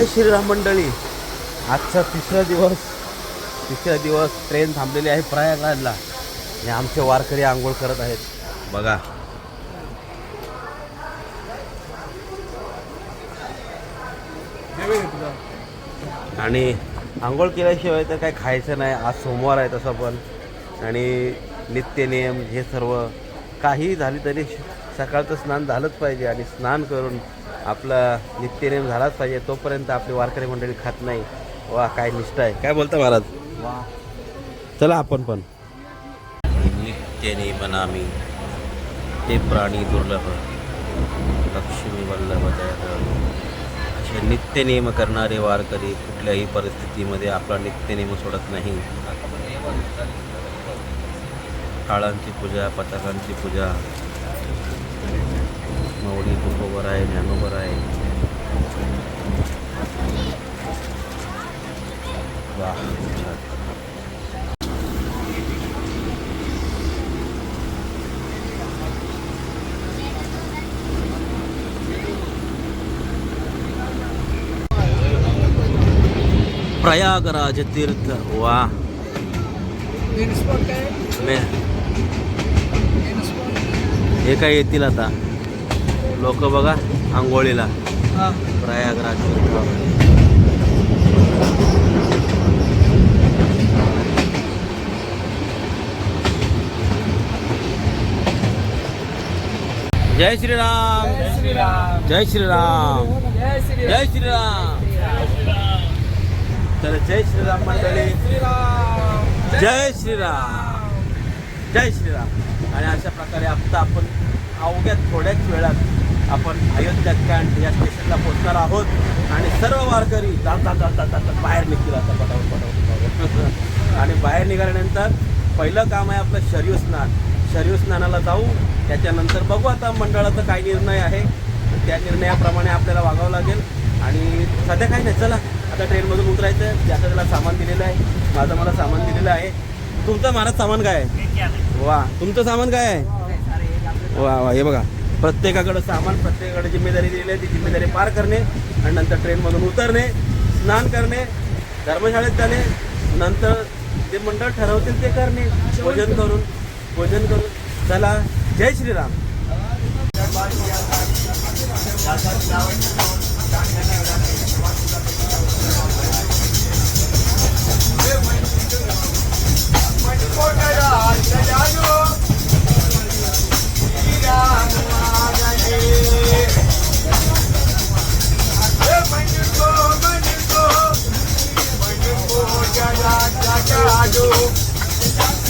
जय श्रीराम मंडळी. आजचा तिसरा दिवस. तिसरा दिवस ट्रेन थांबलेली आहे प्रयागराजला. आणि आमचे वारकरी आंघोळ करत आहेत. बघा. आणि आंघोळ केल्याशिवाय तर काय खायचं नाही. आज सोमवार आहे तसं पण. आणि नित्यनियम हे सर्व. काही झाली तरी सकाळचं स्नान झालंच पाहिजे आणि स्नान करून आपला नित्यनियम झालाच पाहिजे. तोपर्यंत आपली वारकरी मंडळी खात नाही. वा काय निष्ठा आहे. काय बोलता महाराज? चला आपण पण. नित्यनियम नामी ते प्राणी दुर्लभ. लक्ष्मी वल्लभ. असे नित्यनियम करणारे वारकरी कुठल्याही परिस्थितीमध्ये आपला नित्यनियम सोडत नाही. काळांची पूजा पताकांची पूजा मौडी तुकोबर आहे ज्ञानोबर आहे वा छान. प्रयागराज तीर्थ वा मे- हे काय येतील आता लोक बघा आंघोळीला. प्रयागराज. जय श्रीराम. जय श्रीराम. जय श्रीराम. तर जय श्रीराम मंडळी. जय श्रीराम. जय श्रीराम. आणि अशा प्रकारे आता आपण अवघ्या थोड्याच वेळात आपण अयोध्या कॅन्ट या स्टेशनला पोहोचणार आहोत. आणि सर्व वारकरी जात जात जात बाहेर निघतील आता पटापट पटापट आणि बाहेर निघाल्यानंतर पहिलं काम आहे आपलं शरीर स्नान. शरीर स्नानाला जाऊ त्याच्यानंतर बघू आता मंडळाचा काय निर्णय आहे. त्या निर्णयाप्रमाणे आपल्याला वागावं लागेल. आणि सध्या काही नाही. चला आता ट्रेनमधून उतरायचं आहे. ज्याचं त्याला सामान दिलेलं आहे माझं मला सामान दिलेलं आहे. तुमचं महाराज सामान काय आहे? वा तुमचं सामान काय आहे? वा वा हे बघा. प्रत्येकाकडं सामान प्रत्येकाकडे जिम्मेदारी दिलेली आहे. ती जिम्मेदारी पार करणे आणि नंतर ट्रेनमधून उतरणे स्नान करणे धर्मशाळेत जाणे नंतर जे मंडळ ठरवतील ते करणे. भोजन करून भोजन करून. चला जय श्रीराम.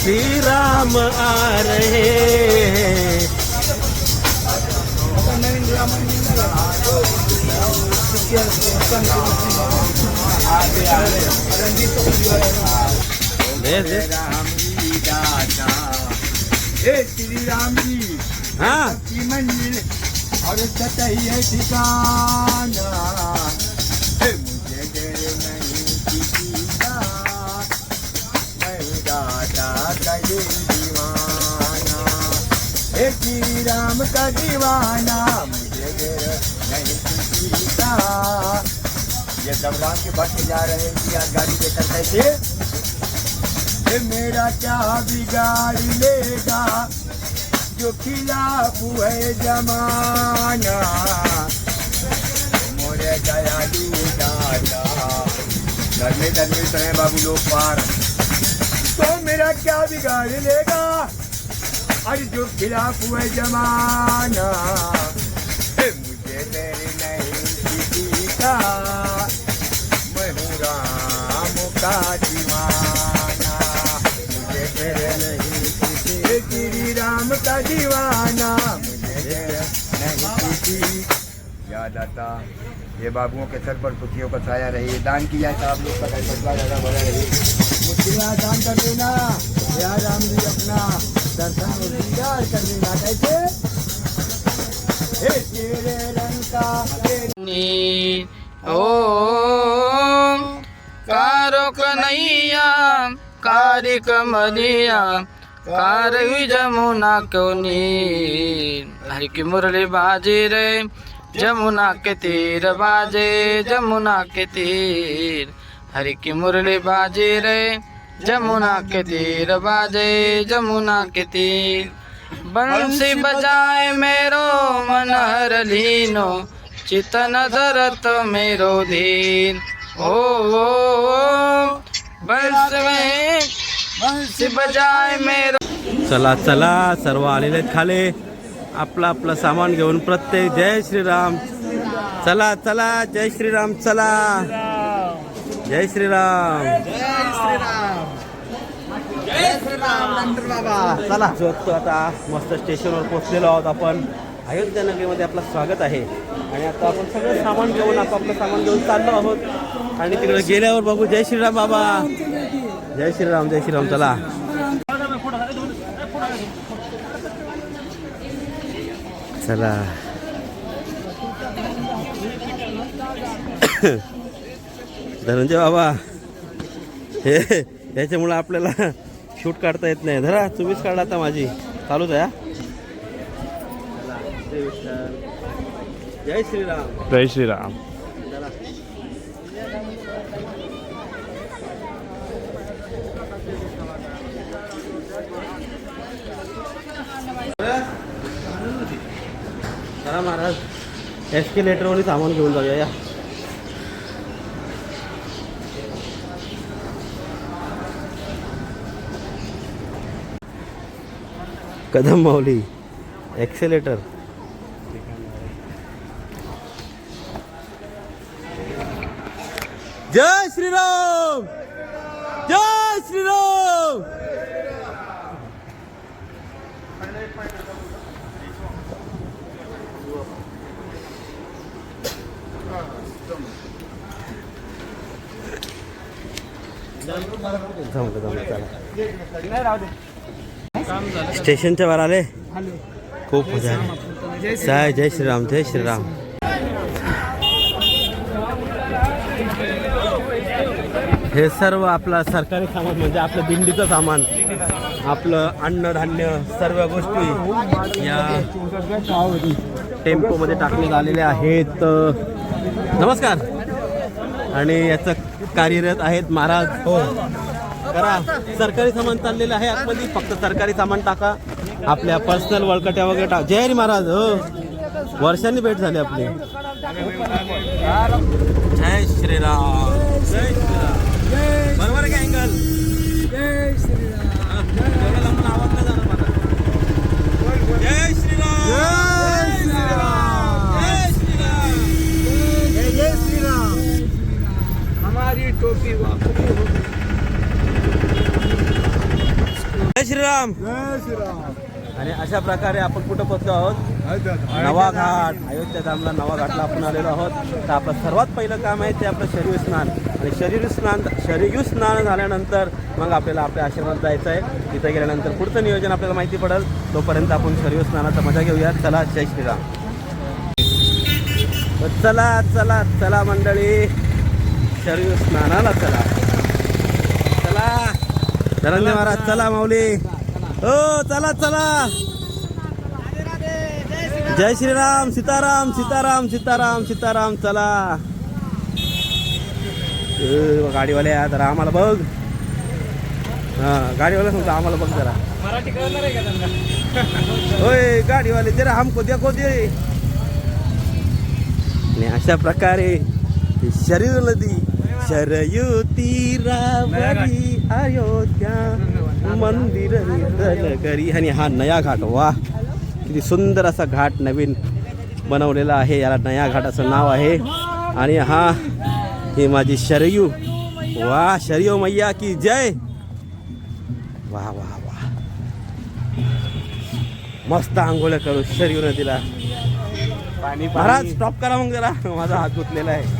श्री राम आ रहे हैं। हे श्री राम जी। हाँ। मंजिल और ठिकाना दीवाना हे श्री राम का दीवाना मुझे नहीं किसी ये जबरान के भक्त जा रहे हैं आज गाड़ी लेकर कैसे मेरा क्या बिगाड़ लेगा? जो खिलाफ है जमाना मोरे दयालु दादा घर में दरमिल रहे बाबू लोग पार तो मेरा क्या बिगाड़ लेगा अरे जो खिलाफ है जमाना हे मुझे तेरे नहीं किसी का मैं हूँ राम का याद आता। ये बाबुओं के सर पर खुशियों का छाया रही। दान किया था आप लोग का घर फसला ज़्यादा बड़ा रही मुश्किल दान कर देना। या राम जी अपना। दर्शन और कर देना। कैसे? ओम। कारो कन्हैया कारी कमलिया कारवी जमुना कोनी हर की मुरली बाजी रे। जमुना के तीर बाजे जमुना के तीर। हरि की मुरली बाजे रे जमुना के तीर बाजे जमुना के तीर। बंसी बजाए मेरो मन हर लीनो चितन धरत मेरो धीर। ओ, ओ, ओ बंस में बंसी बजाए मेरो चला चला सर्व आलेले खाले। आपलं आपलं सामान घेऊन प्रत्येक जय श्रीराम. चला चला जय श्रीराम चला. जय श्रीराम. चला. जोगतो आता मस्त स्टेशनवर पोहोचलेलो आहोत आपण. अयोध्या नगरीमध्ये आपलं स्वागत आहे. आणि आता आपण सगळं सामान घेऊन आपापलं सामान घेऊन चाललो आहोत. आणि तिकडे गेल्यावर बघू जय श्रीराम बाबा. जय श्रीराम जय श्रीराम चला. चला. धनंजय बाबा हे याच्यामुळं आपल्याला शूट काढता येत नाही. धरा तुम्हीच काढा आता माझी. चालूच आहे जय श्रीराम. जय श्रीराम. चला महाराज एस्केलेटरवरही सामान घेऊन जाऊया या. कदम माऊली एक्सेलेटर जय श्रीराम जय श्रीराम जमलं जमलं चला. स्टेशनच्या वर आले? खूप मजा आली. जय जय श्रीराम जय श्रीराम हे सर्व आपलं सरकारी सामान म्हणजे आपलं दिंडीचं सामान आपलं अन्नधान्य सर्व गोष्टी या टेम्पोमध्ये टाकण्यात आलेल्या आहेत. नमस्कार. आणि याचं कार्यरत आहेत महाराज. हो. करा. सरकारी सामान चाललेलं आहे आतमध्ये. फक्त सरकारी सामान टाका. आपल्या पर्सनल वळकट्या वगैरे टाका. जय हरी महाराज हो. वर्षांनी भेट झाली आपली. जय श्रीराम. जय श्रीराम बरोबर आहे का अँगल जय श्रीराम. आवाज नाही जाणार जय श्रीराम. जय श्रीराम जय श्रीराम हमारी टोपी वापरी जय श्रीराम. जय श्रीराम. आणि अशा प्रकारे आपण कुठं पोहोचलो आहोत? नवा घाट. अयोध्या धामला नवा घाटला आपण आलेलो आहोत. तर आपलं सर्वात पहिलं काम आहे ते आपलं शरीर स्नान. आणि शरीर स्नान शरीर स्नान झाल्यानंतर मग आपल्याला आपल्या आश्रमात जायचं आहे तिथं गेल्यानंतर पुढचं नियोजन आपल्याला माहिती पडेल. तोपर्यंत आपण शरीर स्नानाचा मजा घेऊया चला जय श्रीराम. चला चला चला मंडळी. शरीर स्नानाला चला. धनंजय महाराज चला माऊली. हो चला चला. जय श्रीराम सीताराम सीताराम सीताराम सीताराम चला. ए, गाडीवाले जरा आम्हाला बघ. हा गाडीवाला सांगतो आम्हाला बघ जरा. मराठी कळणार आहे का त्यांना? होय गाडीवाले जरा हमको देखो दे आणि अशा प्रकारे शरीर नदी शरयू तीरावरी अयोध्या मंदिर घरी आणि हा नया घाट वा. किती सुंदर असा घाट नवीन बनवलेला आहे. याला नया घाट असं नाव आहे. आणि हा ही माझी शरयू. वा शरयू मैया की जय. वा वा वा. मस्त आंघोळ्या करू शरीर नदीला. पाणी महाराज स्टॉप करा मग जरा. माझा हात गुतलेला आहे.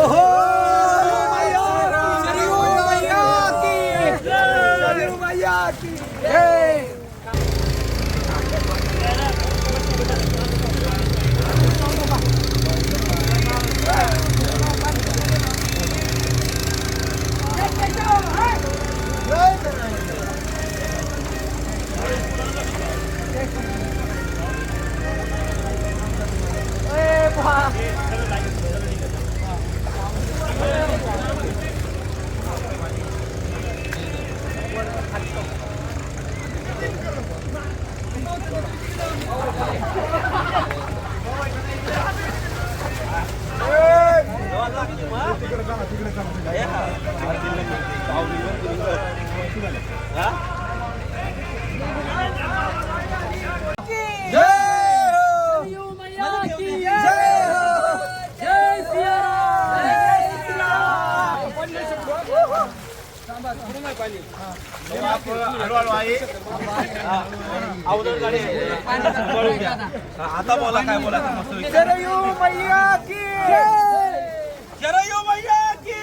ओहो सरयू मैया की सरयू मैया की आता बोला काय विचार. सरयू मैया की शरयू मैया की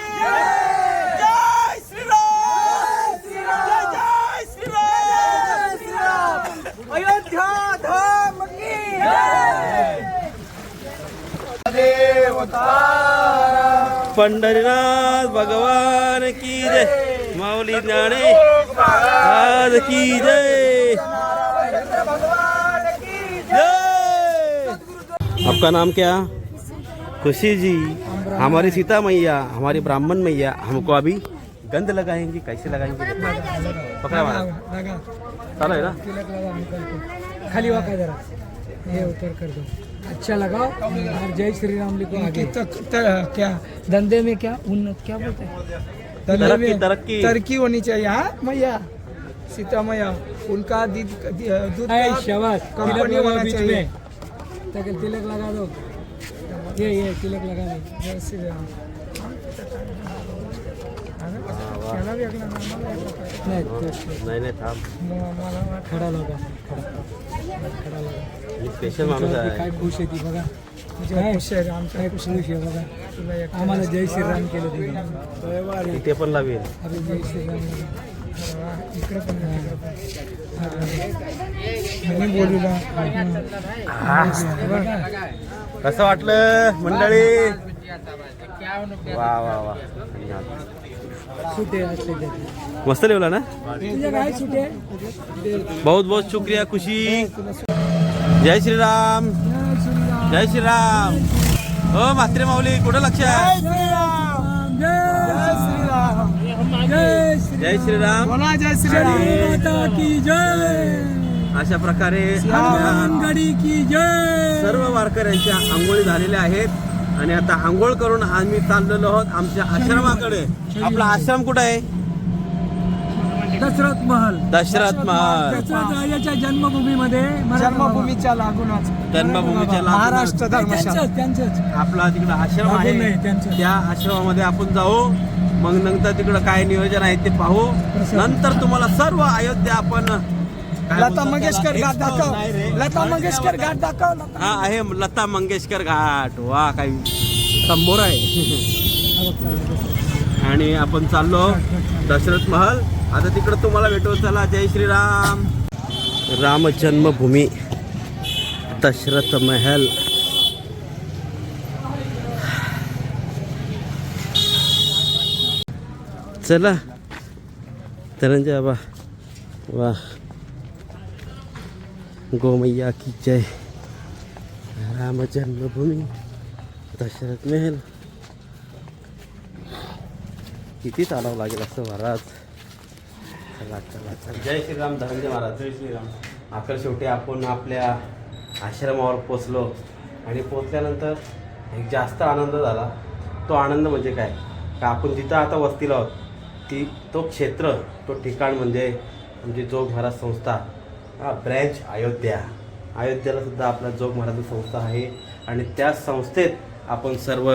जय. श्रीराम. जय जय श्रीराम. अयोध्या धाम की देवता पंढरीनाथ भगवान की जय. माऊली ज्ञाने. आज की जय. आपका नाम क्या? खुशी जी। हमारी सीता मैया हमारी ब्राह्मण मैया हमको अभी गंध लगाएँगे कैसे लगाएँगे पकड़ा चलो है ना? लगा खाली वाका जरा। ये उतर कर दो। अच्छा लगाओ। और जय श्री राम लिखो आगे। क्या? धंधे में क्या? उन्नत क्या बोलते हैं? तरक्की तरक्की। तरक्की होनी चाहिए। हाँ मैया? सीता मैया उनका दूध कंपनी होना बीच चाहिए। में। तक तिलक लगा दो। ये ये तिलक लगा दो। जय श्री राम ऐकलं पाहिजे. नहीं नाही। वाटलं खड़ा लगा खड़ा। खड़ा लगा स्पेशल माणूस आहे काय खुश आहे ती बघा। तुझ्या खुश आहे आमच्या काय खुश आहे बघा। तुला एक आम्हाला जय श्रीराम केलं तिने पण लावेल अरे जय श्रीराम कसं वाटलं मंडळी. वा वा वा. मस्त लिवला ना? बहुत बहुत शुक्रिया खुशी. जय श्रीराम. जय श्रीराम. हो म्हात्रे माऊली कुठं लक्ष आहे? जय श्री जय श्रीराम. बोला जय श्री राम माता की जय. अशा प्रकारे की जय. सर्व वारकऱ्यांच्या आंघोळी झालेल्या आहेत. आणि आता आंघोळ करून आम्ही चाललेलो आहोत आमच्या आश्रमाकडे. आपला आश्रम कुठं आहे? दशरथ महल. दशरथ महाल. दशरथ राजाच्या जन्मभूमीमध्ये जन्मभूमीच्या लागूनच. जन्मभूमीच्या महाराष्ट्र. धर्मशाला आपला तिकडं आश्रम आहे. त्या आश्रमामध्ये आपण जाऊ. मग नंतर तिकडं काय नियोजन आहे ते पाहू. नंतर तुम्हाला सर्व अयोध्या आपण लता मंगेशकर? घाट दाखव. लता मंगेशकर घाट दाखव. हा आहे लता मंगेशकर घाट. वा काही समोर आहे. आणि आपण चाललो दशरथ महल. आता तिकडं तुम्हाला भेटू. चला जय श्रीराम. राम जन्मभूमी दशरथ महल. चला. धनंजय बाबा वा गोमैया की जय. राम जन्मभूमी. दशरथ महल. किती चालावं लागेल असं महाराज? चला चला चला. जय श्रीराम धनंजय महाराज. जय श्रीराम. अखेर शेवटी आपण आपल्या आश्रमावर पोचलो आणि पोचल्यानंतर एक जास्त आनंद झाला. तो आनंद म्हणजे काय? का आपण जिथं आता वस्तीला आहोत ती तो क्षेत्र तो ठिकाण म्हणजे आमची जोग महाराज संस्था हा ब्रँच अयोध्या. अयोध्येला सुद्धा आपला जोग महाराज संस्था आहे आणि त्या संस्थेत आपण सर्व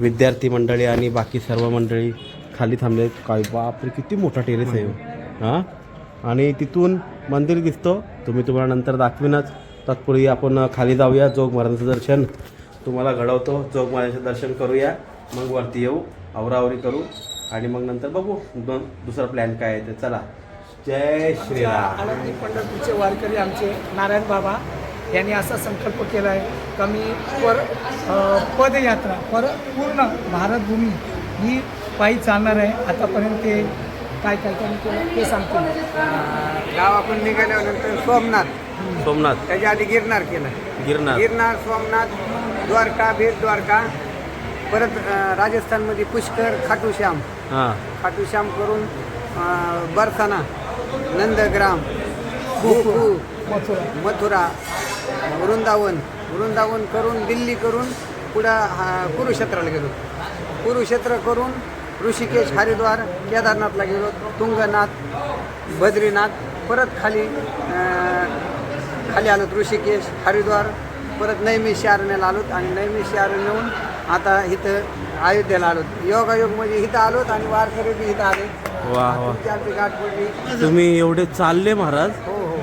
विद्यार्थी मंडळी आणि बाकी सर्व मंडळी खाली थांबले. काय बापरे किती मोठा टेरेस आहे. हां? आणि तिथून मंदिर दिसतो. तुम्ही तुम्हाला नंतर दाखवीनच. तत्पूर्वी आपण खाली जाऊया. जोग महाराजांचं दर्शन तुम्हाला घडवतो. जोग महाराजांचं दर्शन करूया. मग वरती येऊ. आवरावरी करू. आणि मग नंतर बघू. दोन दुसरा प्लॅन काय आहे ते चला. जय श्रीराम. आळंदी पंढरपूरचे वारकरी आमचे नारायण बाबा यांनी असा संकल्प केला आहे का मी पर पदयात्रा पर पूर्ण भारतभूमी ही पायी चालणार आहे. आतापर्यंत ते काय काय काय केलं ते सांगतील गाव आपण निघाल्यानंतर सोमनाथ. सोमनाथ. त्याच्या आधी गिरनार केलं. गिरनार. गिरनार सोमनाथ द्वारका बेट द्वारका परत राजस्थानमध्ये पुष्कर खाटू खाटूश्याम हां करून बरसाना नंदग्राम मथुरा मथुरा वृंदावन वृंदावन करून दिल्ली करून पुढं हा, कुरुक्षेत्राला गेलो. कुरुक्षेत्र करून ऋषिकेश हरिद्वार केदारनाथला गेलो तुंगनाथ बद्रीनाथ परत खाली खाली आलो ऋषिकेश हरिद्वार परत नैमिषारण्याला आलोत आणि नैमिषारण्याहून आता इथं अयोध्येला आलोत योगायोग म्हणजे इथं आलोत आणि वारकरी बी इथं आले. वा वा. तुमची आमची गाठ पडली. तुम्ही एवढे चालले महाराज? हो हो.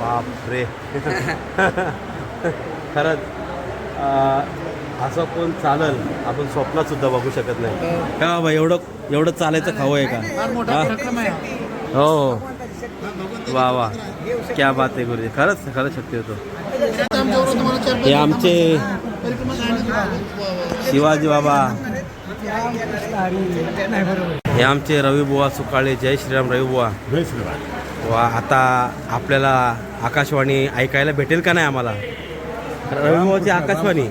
बापरे. खरंच अं, असं कोण चालल. आपण स्वप्नात सुद्धा बघू शकत नाही. का बाबा एवढं एवढं चालायचं खावं आहे का? हा? हो हो. वा वा. क्या बात आहे गुरुजी. खरंच खरंच शक्य होतो. हे आमचे शिवाजी बाबा. हे आमचे रविबुवा सुकाळे. जय श्रीराम रविबुवा वा आता आपल्याला आकाशवाणी ऐकायला भेटेल का नाही आम्हाला? रविबुवाची आकाशवाणी.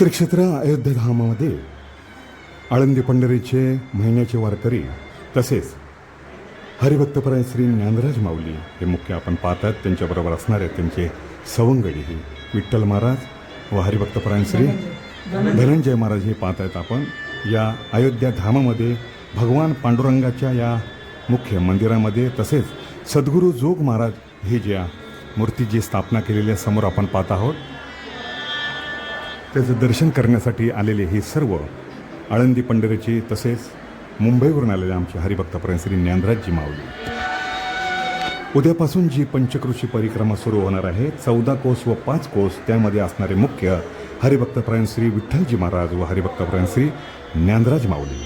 श्री क्षेत्र अयोध्याधामामध्ये आळंदी पंढरीचे महिन्याचे वारकरी तसेच हरिभक्तपरायण श्री ज्ञानराज माऊली हे मुख्य आपण पाहतात. त्यांच्याबरोबर असणारे त्यांचे सवंगडी हे विठ्ठल महाराज व हरिभक्तपरायण श्री धनंजय. महाराज हे पाहत आहेत आपण. या अयोध्या धामामध्ये भगवान पांडुरंगाच्या या मुख्य मंदिरामध्ये तसेच सद्गुरू जोग महाराज हे ज्या मूर्तीची स्थापना केलेल्या समोर आपण पाहत आहोत. त्याचं दर्शन करण्यासाठी आलेले हे सर्व आळंदी पंढरीची तसेच मुंबईवरून आलेले आमचे हरिभक्तापर्यंत श्री ज्ञानराजजी माऊली. उद्यापासून जी पंचकृषी परिक्रमा सुरू होणार आहे चौदा कोस व पाच कोस त्यामध्ये असणारे मुख्य हरिभक्तप्रायण श्री विठ्ठलजी महाराज व हरिभक्तप्रायण श्री ज्ञानराज माऊली.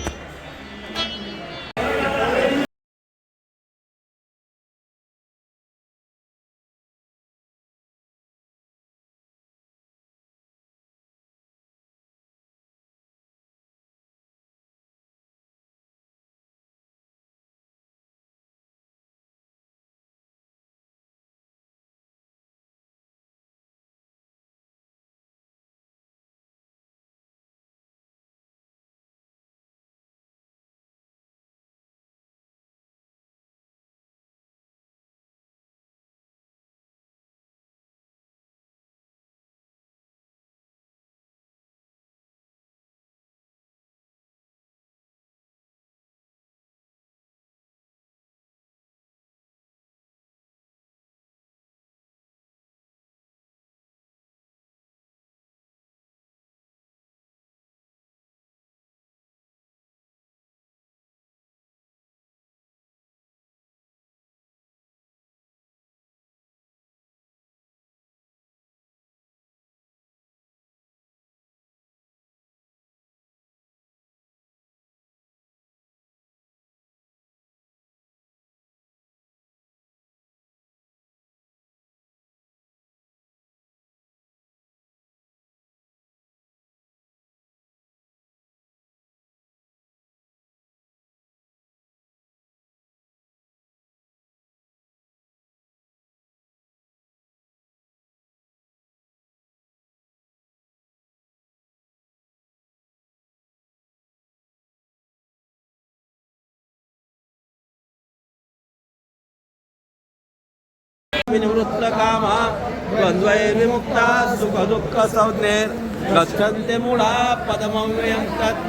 विनिवृत्त कामा द्वंद्वै विमुक्ता सुख दुःख संज्ञेर गच्छन्ते मुळा पदमव्ययं तत्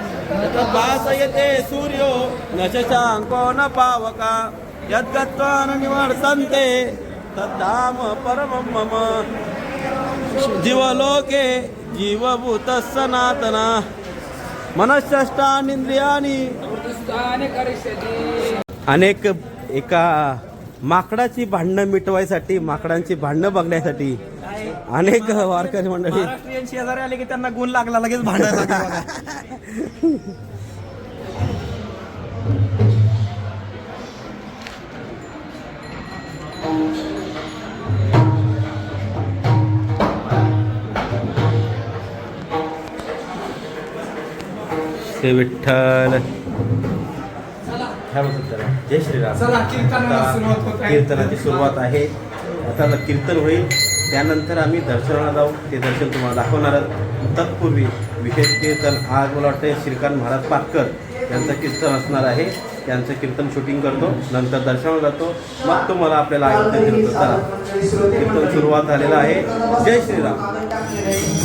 तद्भासयते सूर्यो न शशाङ्को न पावका। यद्गत्वा न निवर्तन्ते तद्धाम परमं मम। जीवलोके जीवभूत सनातना। मनष्टानिंद्रियानी अनेक एका माकडाची भांडणं मिटवायसाठी माकडांची भांडणं बघण्यासाठी अनेक वारकरी मंडळी महाराष्ट्रीयन शेजारी आले की त्यांना गुण लागला लगेच भांडायला विठ्ठल। काय बोलतात त्याला? जय श्रीराम. कीर्तनाची सुरुवात आहे. आता कीर्तन होईल. त्यानंतर आम्ही दर्शनाला जाऊ. ते दर्शन तुम्हाला दाखवणार आहोत. तत्पूर्वी विशेष कीर्तन आज मला वाटतं श्रीकांत महाराज पाटकर यांचं कीर्तन असणार आहे. त्यांचं कीर्तन शूटिंग करतो. नंतर दर्शनाला जातो. मग तुम्हाला आपल्याला चला. कीर्तन सुरुवात झालेलं आहे. जय श्रीराम.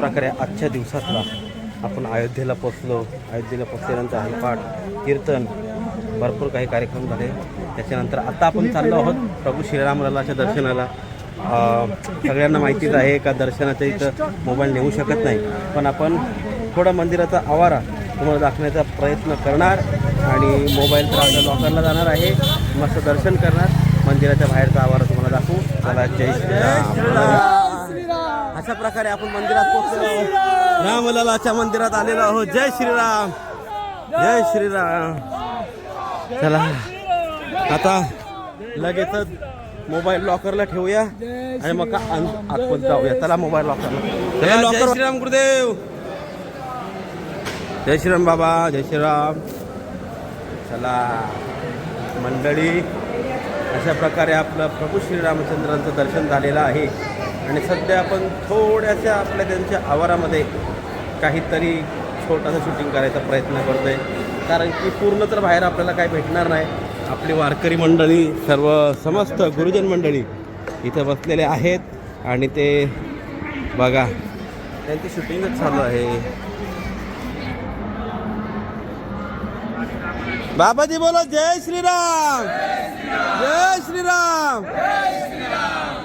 प्रकारे आजच्या दिवसातला आपण अयोध्येला पोचलो. अयोध्येला पोचल्यानंतर हरिपाठ कीर्तन भरपूर काही कार्यक्रम झाले. त्याच्यानंतर आता आपण चाललो आहोत प्रभू श्रीरामलाच्या दर्शनाला. सगळ्यांना माहितीच आहे का दर्शनाच्या इथं मोबाईल नेऊ शकत नाही. पण आपण थोडा मंदिराचा आवारा तुम्हाला दाखवण्याचा प्रयत्न करणार आणि मोबाईल तर आपल्या लॉकरला जाणार आहे. मस्त दर्शन करणार. मंदिराच्या बाहेरचा आवारा तुम्हाला दाखवू. चला जय श्रीराम. अशा प्रकारे आपण मंदिरात पोहोचलो रामललाच्या मंदिरात आलेलो आहोत. जय श्रीराम. जय श्रीराम. चला. आता लगेचच मोबाईल लॉकरला ठेवूया आणि मग आत- आतमध्ये जाऊया. चला मोबाईल लॉकरला. जय श्रीराम गुरुदेव. जय श्रीराम बाबा. जय श्रीराम. चला. मंडळी अशा प्रकारे आपलं प्रभू श्रीरामचंद्रांचं दर्शन झालेलं आहे. आणि सध्या आपण थोड्याशा आपल्या त्यांच्या आवारामध्ये काहीतरी छोटासा शूटिंग करायचा प्रयत्न करतो आहे कारण की पूर्ण तर बाहेर आपल्याला काय भेटणार नाही. आपली वारकरी मंडळी सर्व समस्त गुरुजन मंडळी इथं बसलेले आहेत. आणि ते बघा त्यांची शूटिंगच चालू आहे. बाबाजी बोला जय श्रीराम! जय श्रीराम!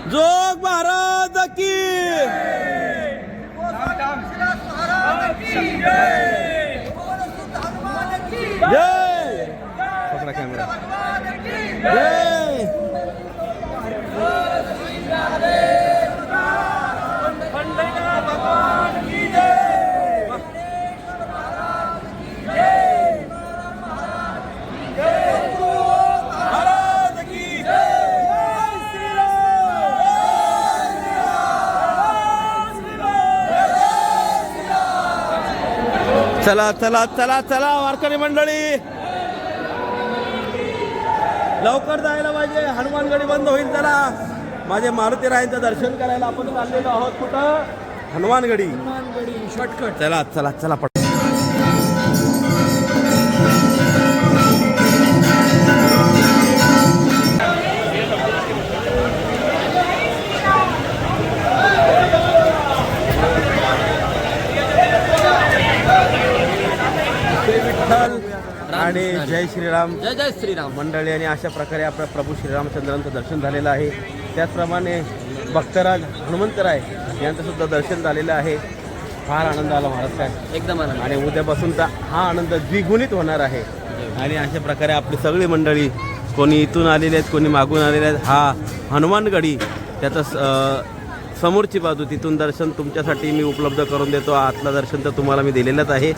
जोग महाराज की। जय। पकडा कॅमेरा जय। चला चला चला चला वारकरी मंडळी. लवकर जायला पाहिजे. हनुमानगडी बंद होईल चला माझे मारुती रायांचं दर्शन करायला आपण चाललेलो आहोत कुठं? हनुमानगडी शॉर्टकट चला चला चला पट आणि जय श्रीराम. जय जय श्रीराम. मंडळी आणि अशा प्रकारे आपल्या प्रभू श्रीरामचंद्रांचं दर्शन झालेलं आहे. त्याचप्रमाणे भक्तराज हनुमंतराय यांचं सुद्धा दर्शन झालेलं आहे. फार आनंद आला महाराज काय. एकदम आनंद. आणि उद्यापासूनचा हा आनंद द्विगुणित होणार आहे. आणि अशा प्रकारे आपली सगळी मंडळी कोणी इथून आलेले आहेत कोणी मागून आलेले आहेत हा हनुमानगडी त्याचं समोरची बाजू तिथून दर्शन तुमच्यासाठी मी उपलब्ध करून देतो. आतलं दर्शन तर तुम्हाला मी दिलेलंच आहे.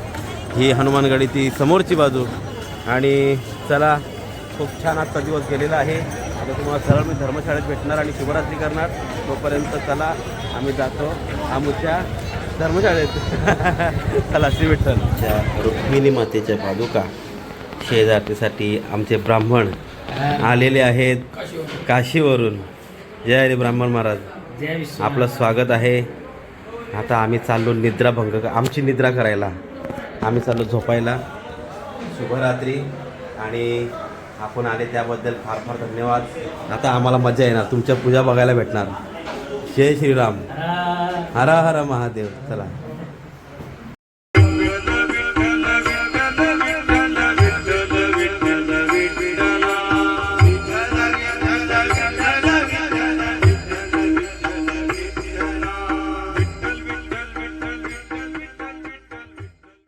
ही हनुमानगडी ती समोरची बाजू. आणि चला खूप छान आजचा दिवस गेलेला आहे. आता तुम्हाला सरळ मी धर्मशाळेत भेटणार आणि शिवरात्री करणार. तोपर्यंत चला आम्ही जातो. आमच्या धर्मशाळेत. चला श्री विठ्ठल रुक्मिणी मातेच्या पादुका शेजारतीसाठी आमचे ब्राह्मण आलेले आहेत काशीवरून. जय हरी ब्राह्मण महाराज. आपलं स्वागत आहे. आता आम्ही चाललो निद्राभंग आमची निद्रा करायला. आम्ही चाललो झोपायला. शुभरात्री. आणि आपण आले त्याबद्दल फार फार धन्यवाद. आता आम्हाला मजा येणार. तुमच्या पूजा बघायला भेटणार. जय श्रीराम. हरा हरा महादेव. चला.